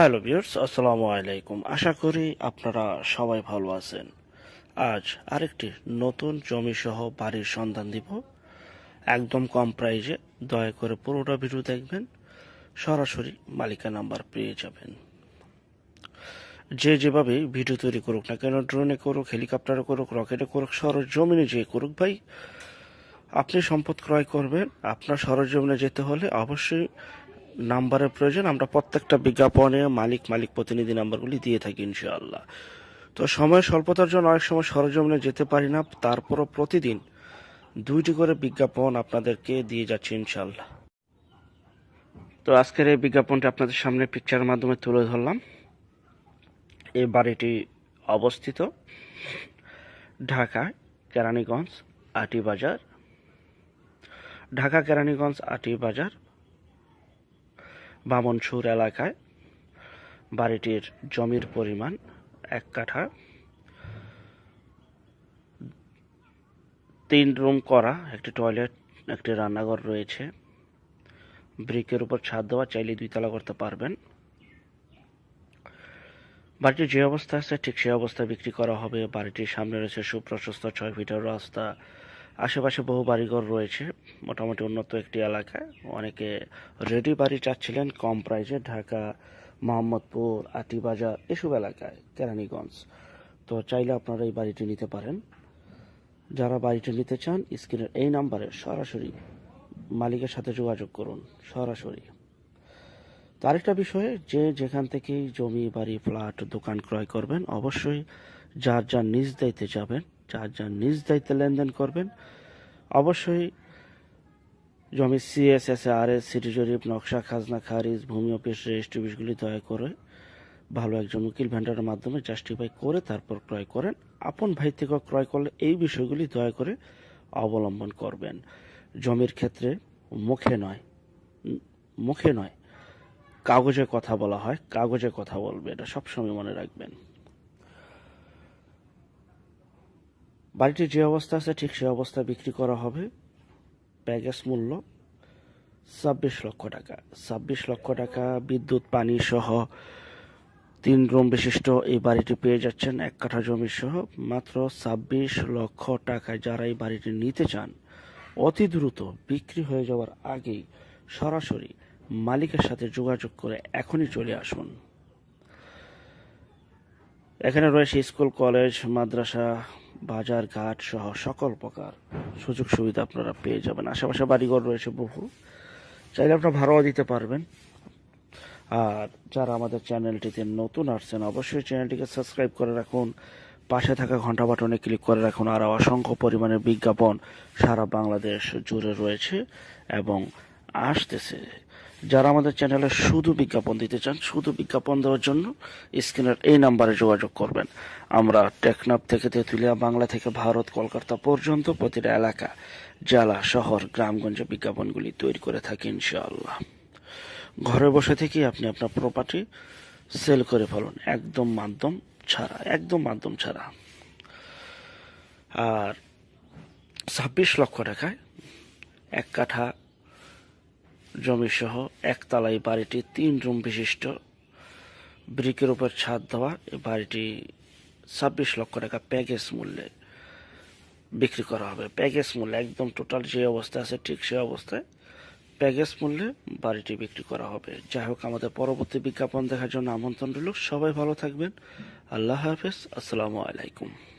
Hello বিয়ার্স আসসালামু আলাইকুম। আশা করি আপনারা সবাই ভালো আছেন। আজ আরেকটি নতুন জমি সহ বাড়ির সন্ধান দিব। একদম কম প্রাইজে দয়া করে পুরোটা ভিডিও দেখবেন, সরাসরি মালিকা নাম্বার পেয়ে যাবেন। যে যেভাবে ভিডিও তৈরি করুক না কেন, ড্রোনে করুক, হেলিকপ্টারে করুক, রকেটে করুক, সরজমিনে যে করুক ভাই, আপনি সম্পদ ক্রয় করবেন। আপনার সরজমিনে যেতে হলে অবশ্যই নাম্বারের প্রয়োজন, আমরা প্রত্যেকটা বিজ্ঞাপনে মালিক মালিক প্রতিনিধি নাম্বারগুলি দিয়ে থাকি ইনশাআল্লাহ। তো সময় স্বল্পতার জন্য অনেক সময় সরজমিনে যেতে পারি না, তারপরও প্রতিদিন দুইটি করে বিজ্ঞাপন আপনাদেরকে দিয়ে যাচ্ছি ইনশাআল্লাহ। তো আজকের এই বিজ্ঞাপনটা আপনাদের সামনে পিকচারের মাধ্যমে তুলে ধরলাম। এই বাড়িটি অবস্থিত ঢাকা কেরানীগঞ্জ আটি বাজার। ঢাকা কেরানীগঞ্জ আটি বাজার বামনসুর এলাকায়। বাড়িটির জমির পরিমাণ এক কাঠা। তিন রুম করা, একটি টয়লেট, একটি রান্নাঘর রয়েছে। ব্রিকের উপর ছাদ দেওয়া, চাইলে দুই তলা করতে পারবেন। বাড়িটি যে অবস্থা আছে, ঠিক সেই অবস্থায় বিক্রি করা হবে। বাড়িটির সামনে রয়েছে সুপ্রশস্ত ছয় ফিটের রাস্তা। আশেপাশে বহু বাড়িঘর রয়েছে, মোটামুটি উন্নত একটি এলাকা। অনেকে রেডি বাড়ি চাচ্ছিলেন, কম প্রাইসে ঢাকা, মোহাম্মদপুর আটিবাজার এসব এলাকায়, কেরানীগঞ্জ। তো চাইলে আপনারা এই বাড়িটি নিতে পারেন। যারা বাড়িটি নিতে চান, স্ক্রিনের এই নাম্বারে সরাসরি মালিকের সাথে যোগাযোগ করুন, সরাসরি। আরেকটা বিষয়ে, যে যেখান থেকেই জমি, বাড়ি, ফ্ল্যাট, দোকান ক্রয় করবেন, অবশ্যই যার যার নিজ দায়িত্বে যাবেন যার যার নিজ দায়িত্বে লেনদেন করবেন। অবশ্যই জমি সিএসএস আর এস সিটি জরিপ নকশা, খাজনা, খারিজ, ভূমি অফিস, রেজিস্ট্রি অফিসগুলি দয়া করে ভালো একজন উকিল ভেন্ডারের মাধ্যমে জাস্টিফাই করে তারপর ক্রয় করেন। আপন ভাই থেকে ক্রয় করলে এই বিষয়গুলি দয়া করে অবলম্বন করবেন। জমির ক্ষেত্রে মুখে নয় মুখে নয়, কাগজে কথা বলা হয়, কাগজে কথা বলবে, এটা সবসময় মনে রাখবেন। বাড়িটি যে অবস্থা আছে, ঠিক সেই অবস্থা বিক্রি করা হবে। প্যাকেজ মূল্য ছাব্বিশ লক্ষ টাকা। ছাব্বিশ লক্ষ টাকা বিদ্যুৎ, পানি সহ তিন রুম বিশিষ্ট এই বাড়িটি পেয়ে যাচ্ছেন এক কাঠা জমি সহ। মাত্র ছাব্বিশ লক্ষ টাকায় যারা এই বাড়িটি নিতে চান, অতি দ্রুত বিক্রি হয়ে যাওয়ার আগেই সরাসরি মালিকের সাথে যোগাযোগ করে এখনই চলে আসুন। এখানে রয়েছে স্কুল, কলেজ, মাদ্রাসা বাজার ঘাট সহ সকল প্রকার সুযোগ সুবিধা আপনারা পেয়ে যাবেন। আশেপাশে বাড়িঘর রয়েছে বহু। চাইলে আপনারা ভাড়াও দিতে পারবেন। আর যারা আমাদের চ্যানেলটিতে নতুন আসছেন, অবশ্যই চ্যানেলটিকে সাবস্ক্রাইব করে রাখুন। পাশে থাকা ঘণ্টা বাটনে ক্লিক করে রাখুন। আর অসংখ্য পরিমাণের বিজ্ঞাপন সারা বাংলাদেশ জুড়ে রয়েছে এবং আসতেছে। যারা আমাদের চ্যানেলে শুধু বিজ্ঞাপন দিতে চান, শুধু বিজ্ঞাপন দেওয়ার জন্য স্ক্রিনের এই নাম্বারে যোগাযোগ করবেন। আমরা টেকনাফ থেকে তেঁতুলিয়া, বাংলা থেকে ভারত, কলকাতা পর্যন্ত প্রতিটা এলাকা, জেলা, শহর, গ্রামগঞ্জে বিজ্ঞাপনগুলি তৈরি করে থাকি ইনশাআল্লাহ। ঘরে বসে থেকেই আপনি আপনার প্রপার্টি সেল করে ফেলুন, একদম মাধ্যম ছাড়া, একদম মাধ্যম ছাড়া। আর ছাব্বিশ লক্ষ টাকায় এক কাঠা জমি সহ একতলাই বাড়িটি তিন রুম বিশিষ্ট। ব্রিকের উপর ছাদ দেওয়া। এই বাড়িটি ছাব্বিশ লক্ষ টাকা প্যাকেজ মূল্যে বিক্রি করা হবে। প্যাকেজ মূল্যে একদম টোটাল যে অবস্থা আছে ঠিক সেই অবস্থায় প্যাকেজ মূল্যে বাড়িটি বিক্রি করা হবে। যাই হোক, আমাদের পরবর্তী বিজ্ঞাপন দেখার জন্য আমন্ত্রণ রইল। সবাই ভালো থাকবেন। আল্লাহ হাফেজ। আসসালামু আলাইকুম।